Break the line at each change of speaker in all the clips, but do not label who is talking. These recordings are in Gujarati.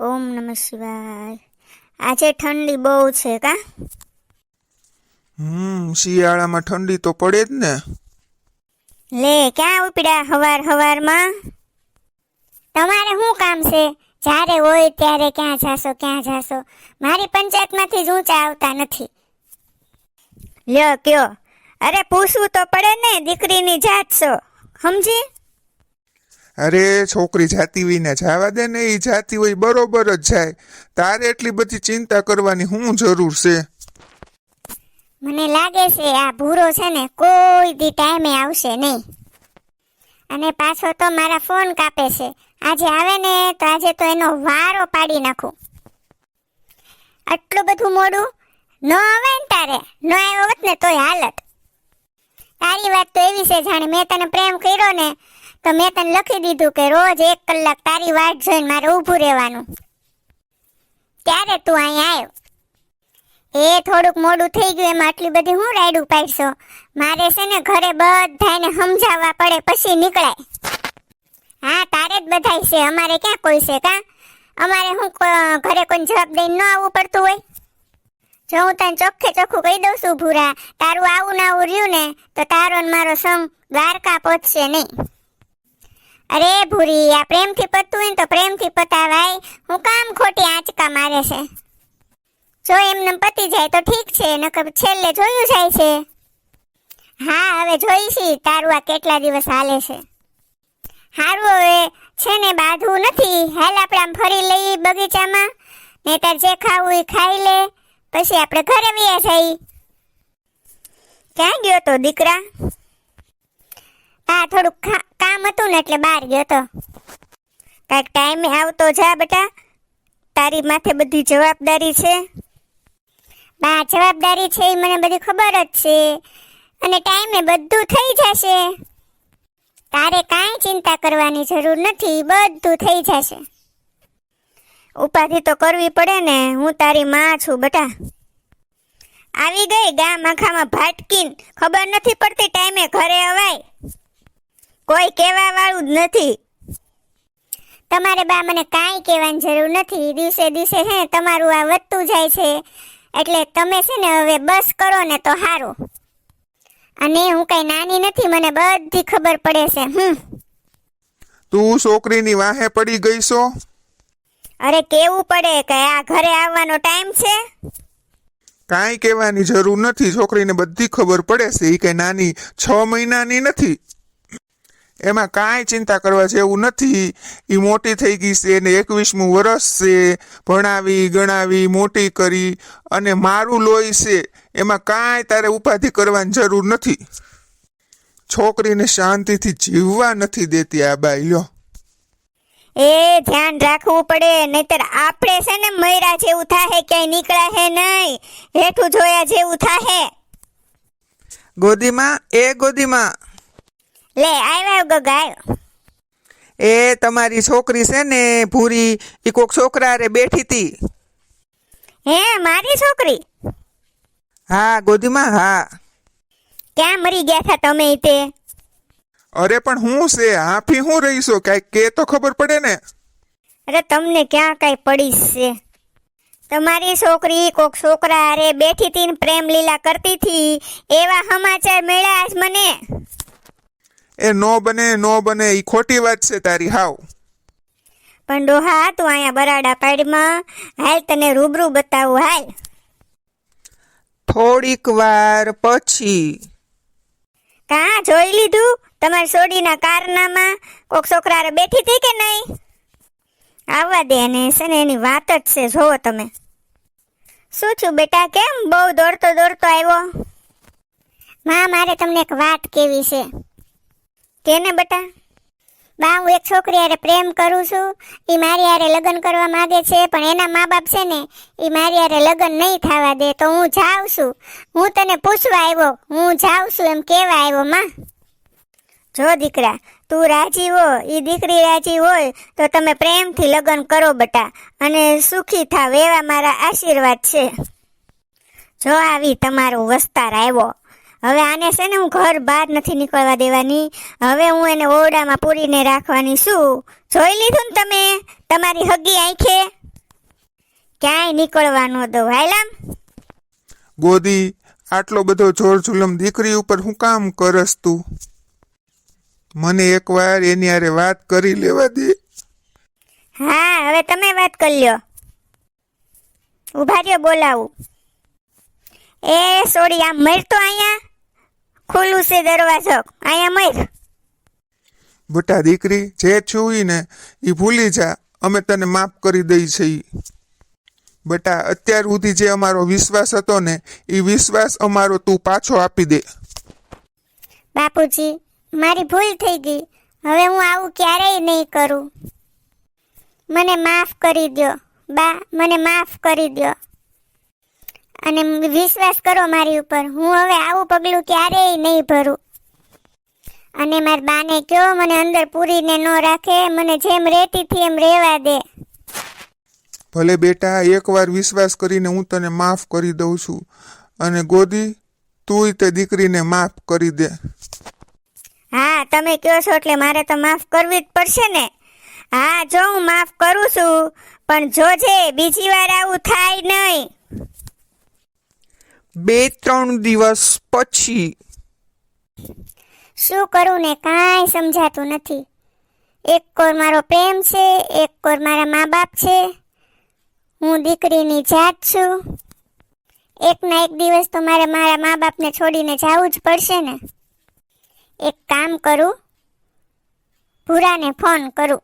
ઓમ નમઃ શિવાય. આજે ઠંડી બહુ છે કા?
હમ શિયાળામાં ઠંડી તો પડે જ ને.
લે ક્યાં ઉપડ્યા હવાર હવારમાં? તમારે શું કામ છે? જ્યારે હોય ત્યારે ક્યાં જાશો ક્યાં જાશો? મારી પંચાયતમાંથી જ ઊંચા આવતા નથી. લ્યો કયો. અરે પૂછવું તો પડે ને દીકરીની જાત છો સમજી?
અરે, છોકરી જાતી વિને જવા દે ને એ જાતી હોય બરોબર જ જાય. તારે એટલી બધી ચિંતા કરવાની શું જરૂર છે?
મને લાગે છે આ ભૂરો છે ને, કોઈ દી ટાઈમે આવશે નહીં. અને પાછો તો મારા ફોન કાપે છે. આજે આવે ને, તો આજે તો એનો વારો પાડી નાખું. આટલું બધું મોડું? ન આવે ને તારે? ન આવ્યો હોત ને, તોય હાલત. તારી વાત તો એવી છે જાણે, મેં તને પ્રેમ કર્યો ને તો મેં તને લખી દીધું કે રોજ એક કલાક તારી વાટ જોઈને મારે ઊભું રહેવાનું. ત્યારે તું અહીંયા આવ્યો? એ થોડુંક મોડું થઈ ગયું, એમાં આટલી બધી હું રાઈડ ઉપાડશો મારે છે ને ઘરે બધાને સમજાવવા પડે, પછી નીકળાય. હા, તારે જ બધાય છે, અમારે ક્યાં કોઈ છે કા? અમારે હું ઘરે કોઈ જવાબ દઈને ન આવવું પડતું હોય? જો હું તને ચોખ્ખે ચોખ્ખું કહી દઉં છું, ભૂરા, તારું આવું ના આવું રહ્યું ને, તો તારો ને મારો સંગ દ્વારકા પહોંચશે નહીં. અરે ભૂરી, આ પ્રેમથી પતું હોય ને તો પ્રેમથી પતાવાય. હું કામ ખોટી આંચકા મારે છે. જો એમને પતી જાય તો ઠીક છે, નકર છેલ્લે જોયું જાય છે. હા, હવે જોઈશી, તારું આ કેટલા દિવસ હાલે છે. હારું, હવે છે ને બાંધવું નથી. હાલ આપણે આમ ફરી લઈ બગીચામાં. નહીતર જે ખાવું એ ખાઈ લે. પછી આપણે ઘરે વ્યા જઈ. ક્યાં ગયો તો દીકરા? હા થોડુંક કામ હતું ને એટલે બહાર ગયો તો. કાંઈક ટાઈમે આવતો જા બેટા. તારી માથે બધી જવાબદારી છે. બા, જવાબદારી છે એ મને બધી ખબર જ છે. અને ટાઈમે બધું થઈ જશે. તારે કાંઈ ચિંતા કરવાની જરૂર નથી, બધું થઈ જશે. ઉપાધિ તો કરવી પડે ને, હું તારી માં છું બેટા. આવી ગઈ ગામ આખામાં ભાટકીન. ખબર નથી પડતી ટાઈમે ઘરે અવાય. કોઈ કહેવા વાળું જ નથી. તમારે બા મને કાંઈ કહેવાની જરૂર નથી. દિવસે દિવસે હે તમારું આ વધતું જાય છે. એટલે તમે છે ને હવે બસ કરો ને તો સારું અને હું કઈ નાની નથી મને બધી ખબર પડે છે. હમ.
તું છોકરીની વાહે પડી ગઈ છો
અરે કેવું પડે કે આ ઘરે આવવાનો ટાઈમ છે?
કાંઈ કહેવાની જરૂર નથી. છોકરીને બધી ખબર પડે છે. એ કઈ નાની છ મહિનાની નથી. એમાં કાંઈ ચિંતા કરવા જેવું નથી. એ મોટી થઈ ગઈ છે એને એકવીસમું વરસ છે. ભણાવી ગણાવી મોટી કરી અને મારું લોહી છે. એમાં કાંઈ તારે ઉપાધિ કરવાની જરૂર નથી. છોકરીને શાંતિથી જીવવા નથી દેતી આ બાઈ લ્યો.
એ ધ્યાન રાખવું પડે નહીતર આપણે છે ને મયરા જેવું થાહે ક્યાંય નીકળ્યા હે નહીં. હેઠું જોયા જેવું થાહે.
ગોદીમાં એ ગોદીમાં.
લે આવ્યો ગગા આવ્યો
એ તમારી છોકરી છે ને ભૂરી એ કોક છોકરા રે બેઠી હતી
હે મારી છોકરી?
હા ગોદીમાં હા.
ક્યાં મરી ગયા હતા તમે તે?
અરે પણ હું છે? હાફી હું રહીશો? કાંઈક કે તો ખબર પડે ને?
અરે તમને ક્યાં કઈ પડીશ છે? તમારી છોકરી કોક છોકરા અરે બેઠી હતી ને પ્રેમ લીલા કરતી હતી એવા સમાચાર મળ્યા મને.
એ નો બને નો બને એ ખોટી વાત છે તારી હાવ.
પણ ડોહા તું અહીંયા બરાડા પાડીમાં હાલ તને રૂબરૂ બતાવું હાલ.
થોડીક વાર પછી.
કાં જોઈ લીધું? તમારી સોડીના કારનામાં કોક છોકરા બેઠી હતી કે નહીં? આવવા દે ને છે ને એની વાત જ છે જોવો તમે. શું છું બેટા કેમ બહુ દોડતો દોડતો આવ્યો? માં મારે તમને એક વાત કેવી છે. કેને બટા? બા, હું એક છોકરી હારે પ્રેમ કરું છું. એ મારી હારે લગ્ન કરવા માંગે છે, પણ એના મા બાપ છે ને એ મારી હારે લગ્ન નહીં થવા દે, તો હું જાઉં છું. હું તને પૂછવા આવ્યો, હું જાઉં છું એમ કેવા આવ્યો, માં. જો દીકરા, તું રાજી હો એ દીકરી રાજી હોય, તો તમે પ્રેમથી લગ્ન કરો બટા, અને સુખી થાવ એવા મારા આશીર્વાદ છે. જો આવી તમારો વસ્તાર આવ્યો. હવે આને છે ને હું ઘર બહાર નથી નીકળવા દેવાની. હવે હું એને ઓરડામાં પૂરીને રાખવાની છું. જોઈ લીધું ને તમે? તમારી હગી આંખે? ક્યાંય નીકળવા ન દઉં
ગોદી આટલો બધો જોર જુલમ દીકરી ઉપર હું કામ કરસ તું? મને એકવાર એની આરે વાત કરી લેવા દે.
હા હવે તમે વાત કરી લ્યો. ઊભા રહ્યો બોલાવું. એ સોરી આમ મર તો અહીંયા? ખુલ્લું છે દરવાજો. અહીંયા મર.
બટા દીકરી જે છુઈ ને એ ભૂલી જા. અમે તને માફ કરી દઈ છે બટા અત્યાર સુધી જે અમારો વિશ્વાસ હતો ને એ વિશ્વાસ અમારો તું પાછો આપી દે.
બાપુજી મારી ભૂલ થઈ ગઈ. હવે હું આવું ક્યારેય નહીં કરું. મને માફ કરી દો બા મને માફ કરી દ્યો. અને વિશ્વાસ કરો મારી ઉપર. હું હવે આવું પગલું ક્યારેય નહીં ભરું. અને મારા બાને કયો મને અંદર પૂરીને ન રાખે મને જેમ રેતીથી એમ રહેવા દે.
ભલે બેટા એકવાર વિશ્વાસ કરીને હું તને માફ કરી દઉં છું. અને ગોદી તુંય તે દીકરીને માફ કરી દે.
હા તમે કહો છો એટલે મારે તો માફ કરવી જ પડશે ને? હા જો હું માફ કરું છું પણ જોજે બીજી વાર આવું થાય નહીં.
બે ત્રણ દિવસ પછી.
શું કરું ને કાંઈ સમજાતું નથી. એક કોર મારો પ્રેમ છે, એક કોર મારા મા બાપ છે. હું દીકરીની જાત છું. એક ના એક દિવસ તો મારે મારા મા બાપને છોડીને જવું જ પડશે ને. એક કામ કરું, ભૂરાને ફોન કરું.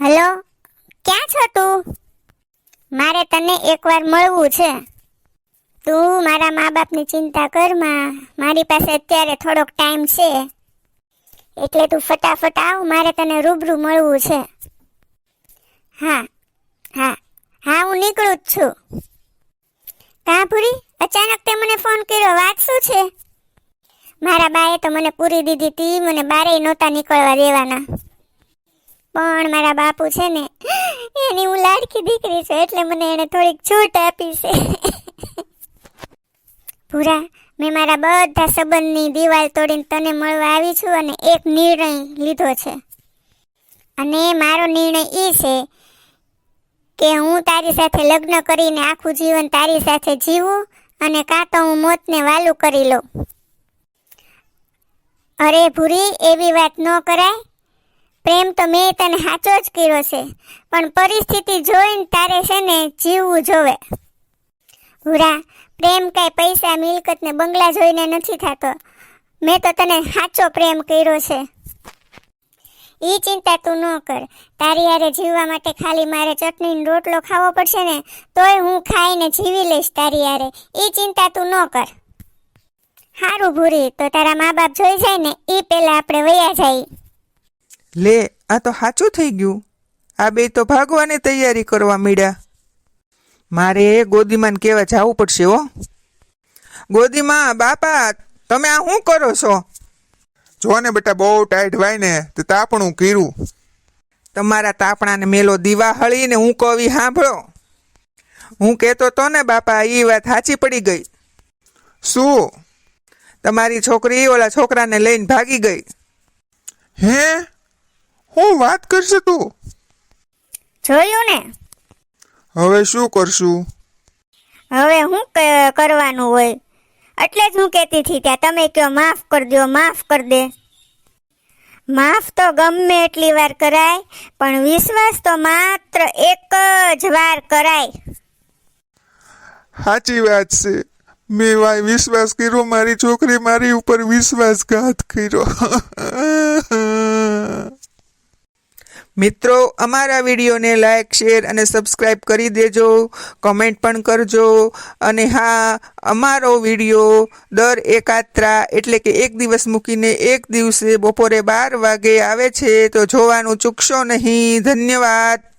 હલો, ક્યાં છો તું? મારે તને એકવાર મળવું છે. તું મારા મા બાપની ચિંતા કરમાં મારી પાસે અત્યારે થોડોક ટાઈમ છે. એટલે તું ફટાફટ આવ, મારે તને રૂબરૂ મળવું છે. હા હા હા, હું નીકળું જ છું. કાં પૂરી અચાનક તે મને ફોન કર્યો, વાત શું છે? મારા બાએ તો મને પૂરી દીધી તી, મને બારે નહોતા નીકળવા દેવાના. પણ મારા બાપુ છે ને, એની હું લાડકી દીકરી છું, એટલે મને એને થોડીક છૂટ આપી છે. ભૂરા, મેં મારા બધા સંબંધની દિવાલ તોડીને તને મળવા આવી છું અને એક નિર્ણય લીધો છે. અને મારો નિર્ણય એ છે કે હું તારી સાથે લગ્ન કરીને આખું જીવન તારી સાથે જીવું અને કાં તો હું મોતને વાલું કરી લઉં. અરે ભૂરી, એવી વાત ન કરાય. પ્રેમ તો મેં તને સાચો જ કર્યો છે, પણ પરિસ્થિતિ જોઈને તારે છે ને જીવવું જોવે. ભૂરા પ્રેમ કાંઈ પૈસા, મિલકત ને બંગલા જોઈને નથી થતો. મેં તો તને સાચો પ્રેમ કર્યો છે. એ ચિંતા તું ન કર. તારી હારે જીવવા માટે ખાલી મારે ચટણીનો રોટલો ખાવો પડશે ને, તોય હું ખાઈને જીવી લઈશ તારી હારે. એ ચિંતા તું ન કર. હારું ભૂરી, તો તારા મા બાપ જોઈ જાય ને એ પહેલાં આપણે વયા જાય.
લે, આ તો સાચું થઈ ગયું. આ બે તો ભાગવાની તૈયારી કરવા માંડ્યા. મારે ગોદીમાને કહેવા જવું પડશે હો. ગોદીમાં બાપા તમે આ શું કરો છો?
જો ને બેટા બહુ ટાઈટ વાય ને તે તાપણું કીરું
તમારા તાપણાને મેલો દીવા હળીને હું કવિ સાંભળો. હું કહેતો તો ને બાપા એ વાત સાચી પડી ગઈ.
શું?
તમારી છોકરી ઓલા છોકરાને લઈને ભાગી ગઈ.
હે? હું વાત કરશે તું?
જોયું ને?
હવે શું કરશું?
હવે હું કરવાનું હોય. એટલે જ હું કહેતી હતી ત્યાં તમે કહો માફ કરી દો માફ કરી દે. માફ તો ગમે એટલી વાર કરાય પણ વિશ્વાસ તો માત્ર એક જ વાર કરાય.
સાચી વાત છે. મેં વાય વિશ્વાસ કર્યો મારી છોકરી મારી ઉપર વિશ્વાસઘાત કર્યો.
મિત્રો, અમારા વિડીયોને લાઇક શેર અને સબસ્ક્રાઈબ કરી દેજો કોમેન્ટ પણ કરજો. અને હા, અમારો વીડિયો દર એકાત્રા એટલે કે એક દિવસ મૂકીને એક દિવસે બપોરે બાર વાગે આવે છે, તો જોવાનું ચૂકશો નહીં. ધન્યવાદ.